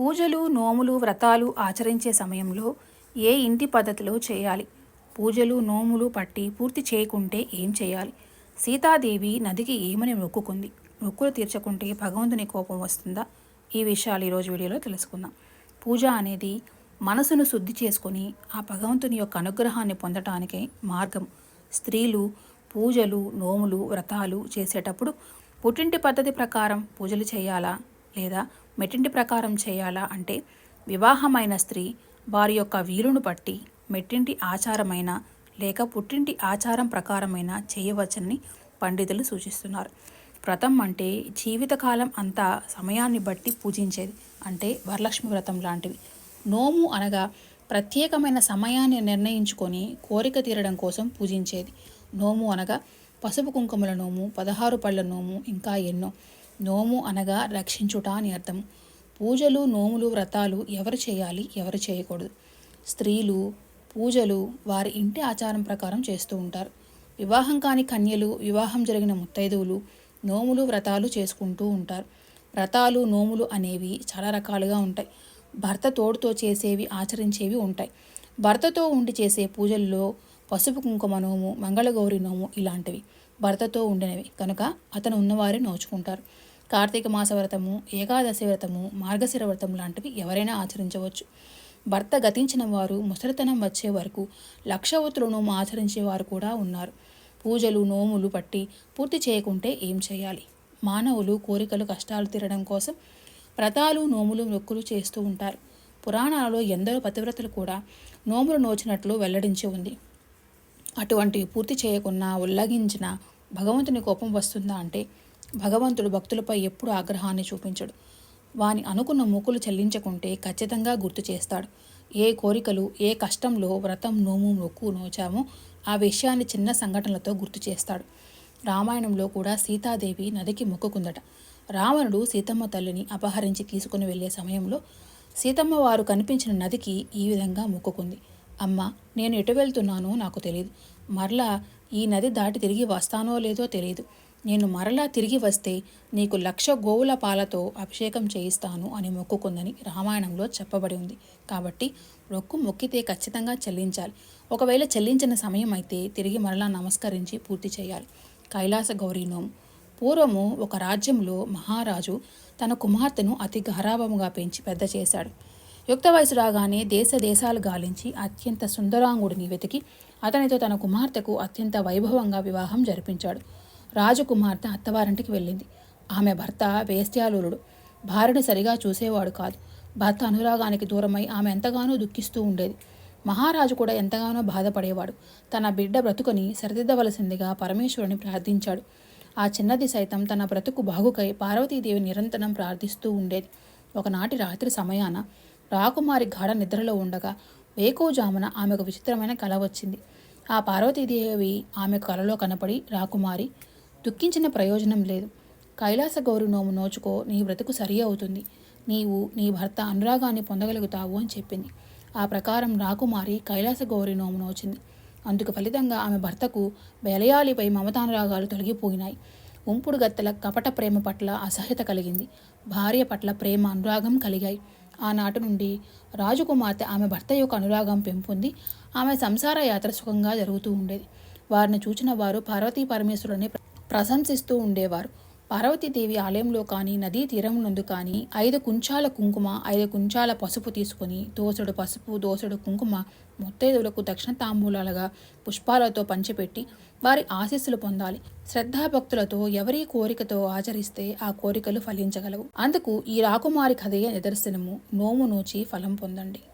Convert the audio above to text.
పూజలు నోములు వ్రతాలు ఆచరించే సమయంలో ఏ ఇంటి పద్ధతిలో చేయాలి? పూజలు నోములు పట్టి పూర్తి చేయకుంటే ఏం చేయాలి? సీతాదేవి నదికి ఏమని మొక్కుకుంది? మొక్కులు తీర్చకుంటే భగవంతుని కోపం వస్తుందా? ఈ విషయాలు ఈరోజు వీడియోలో తెలుసుకుందాం. పూజ అనేది మనసును శుద్ధి చేసుకొని ఆ భగవంతుని యొక్క అనుగ్రహాన్ని పొందటానికే మార్గం. స్త్రీలు పూజలు నోములు వ్రతాలు చేసేటప్పుడు పుట్టింటి పద్ధతి ప్రకారం పూజలు చేయాలా? లేదా మెట్టింటి ప్రకారం చేయాలా అంటే వివాహమైన స్త్రీ వారి యొక్క వీలును బట్టి మెట్టింటి ఆచారమైన లేక పుట్టింటి ఆచారం ప్రకారమైన చేయవచ్చని పండితులు సూచిస్తున్నారు. వ్రతం అంటే జీవితకాలం అంతా సమయాన్ని బట్టి పూజించేది అంటే వరలక్ష్మి వ్రతం లాంటివి. నోము అనగా ప్రత్యేకమైన సమయాన్ని నిర్ణయించుకొని కోరిక తీరడం కోసం పూజించేది. నోము అనగా పసుపు కుంకుమల నోము పదహారు పళ్ళ నోము ఇంకా ఎన్నో. నోము అనగా రక్షించుట అని అర్థం. పూజలు నోములు వ్రతాలు ఎవరు చేయాలి ఎవరు చేయకూడదు. స్త్రీలు పూజలు వారి ఇంటి ఆచారం ప్రకారం చేస్తూ ఉంటారు. వివాహం కాని కన్యలు వివాహం జరిగిన ముత్తైదువులు నోములు వ్రతాలు చేసుకుంటూ ఉంటారు. వ్రతాలు నోములు అనేవి చాలా రకాలుగా ఉంటాయి. భర్త తోడుతో చేసేవి ఆచరించేవి ఉంటాయి. భర్తతో ఉండి చేసే పూజల్లో పసుపు కుంకుమ నోము మంగళగౌరి నోము ఇలాంటివి భర్తతో ఉండినవి. కనుక అతను ఉన్నవారే నోచుకుంటారు. కార్తీక మాస వ్రతము ఏకాదశి వ్రతము మార్గశిర వ్రతం లాంటివి ఎవరైనా ఆచరించవచ్చు. భర్త గతించిన వారు ముసలితనం వచ్చే వరకు లక్షవతులు నోము ఆచరించే వారు కూడా ఉన్నారు. పూజలు నోములు పట్టి పూర్తి చేయకుంటే ఏం చేయాలి? మానవులు కోరికలు కష్టాలు తీరడం కోసం వ్రతాలు నోములు నొక్కులు చేస్తూ ఉంటారు. పురాణాలలో ఎందరో పతివ్రతలు కూడా నోములు నోచినట్లు వెల్లడించి ఉంది. అటువంటివి పూర్తి చేయకున్నా ఉల్లంఘించిన భగవంతుని కోపం వస్తుందా అంటే భగవంతుడు భక్తులపై ఎప్పుడు ఆగ్రహాన్ని చూపించడు. వాని అనుకున్న మొక్కులు చెల్లించకుంటే ఖచ్చితంగా గుర్తు చేస్తాడు. ఏ కోరికలు ఏ కష్టంలో వ్రతం నోము మొక్కు నోచామో ఆ విషయాన్ని చిన్న సంఘటనలతో గుర్తు చేస్తాడు. రామాయణంలో కూడా సీతాదేవి నదికి మొక్కుకుందట. రావణుడు సీతమ్మ తల్లిని అపహరించి తీసుకుని వెళ్ళే సమయంలో సీతమ్మ వారు కనిపించిన నదికి ఈ విధంగా మొక్కుకుంది. అమ్మ నేను ఎటు వెళ్తున్నానో నాకు తెలియదు మరలా ఈ నది దాటి తిరిగి వస్తానో లేదో తెలియదు నేను మరలా తిరిగి వస్తే నీకు లక్ష గోవుల పాలతో అభిషేకం చేయిస్తాను అని మొక్కుకుందని రామాయణంలో చెప్పబడి ఉంది. కాబట్టి మొక్కు మొక్కితే ఖచ్చితంగా చెల్లించాలి. ఒకవేళ చెల్లించిన సమయం అయితే తిరిగి మరలా నమస్కరించి పూర్తి చేయాలి. కైలాస గౌరీనోం పూర్వము ఒక రాజ్యంలో మహారాజు తన కుమార్తెను అతి గారాభముగా పెంచి పెద్ద చేశాడు. యుక్త వయసు రాగానే దేశ దేశాలు గాలించి అత్యంత సుందరాంగుడిని వెతికి అతనితో తన కుమార్తెకు అత్యంత వైభవంగా వివాహం జరిపించాడు. రాజకుమార్తె అత్తవారింటికి వెళ్ళింది. ఆమె భర్త వేశ్యాలులుడు భార్యను సరిగా చూసేవాడు కాదు. భర్త అనురాగానికి దూరమై ఆమె ఎంతగానో దుఃఖిస్తూ ఉండేది. మహారాజు కూడా ఎంతగానో బాధపడేవాడు. తన బిడ్డ బ్రతుకుని సరిదిద్దవలసిందిగా పరమేశ్వరుని ప్రార్థించాడు. ఆ చిన్నది సైతం తన బ్రతుకు బాగుకై పార్వతీదేవి నిరంతరం ప్రార్థిస్తూ ఉండేది. ఒకనాటి రాత్రి సమయాన రాకుమారి గాఢ నిద్రలో ఉండగా వేకోజామున ఆమెకు విచిత్రమైన కల వచ్చింది. ఆ పార్వతీదేవి ఆమె కలలో కనపడి రాకుమారి దుఃఖించిన ప్రయోజనం లేదు. కైలాస గౌరి నోము నోచుకో నీ బ్రతుకు సరి అవుతుంది. నీవు నీ భర్త అనురాగాన్ని పొందగలుగుతావు అని చెప్పింది. ఆ ప్రకారం రాకుమారి కైలాస గౌరి నోము నోచింది. అందుకు ఫలితంగా ఆమె భర్తకు బెలయాలిపై మమతానురాగాలు తొలగిపోయినాయి. ఉంపుడు గత్తెల కపట ప్రేమ పట్ల అసహ్యత కలిగింది. భార్య పట్ల ప్రేమ అనురాగం కలిగాయి. ఆనాటి నుండి రాజకుమార్తె ఆమె భర్త యొక్క అనురాగం పెంపొంది. ఆమె సంసార యాత్ర సుఖంగా జరుగుతూ ఉండేది. వారిని చూచిన వారు పార్వతీ పరమేశ్వరుని ప్రశంసిస్తూ ఉండేవారు. పార్వతీదేవి ఆలయంలో కానీ నదీ తీరం నందు కానీ ఐదు కుంచాల కుంకుమ ఐదు కుంచాల పసుపు తీసుకొని దోసడు పసుపు దోసడు కుంకుమ ముత్తైదులకు దక్షిణ తాంబూలాలుగా పుష్పాలతో పంచిపెట్టి వారి ఆశీస్సులు పొందాలి. శ్రద్ధాభక్తులతో ఎవరి కోరికతో ఆచరిస్తే ఆ కోరికలు ఫలించగలవు. అందుకు ఈ రాకుమారి కథయే నిదర్శనము. నోము నోచి ఫలం పొందండి.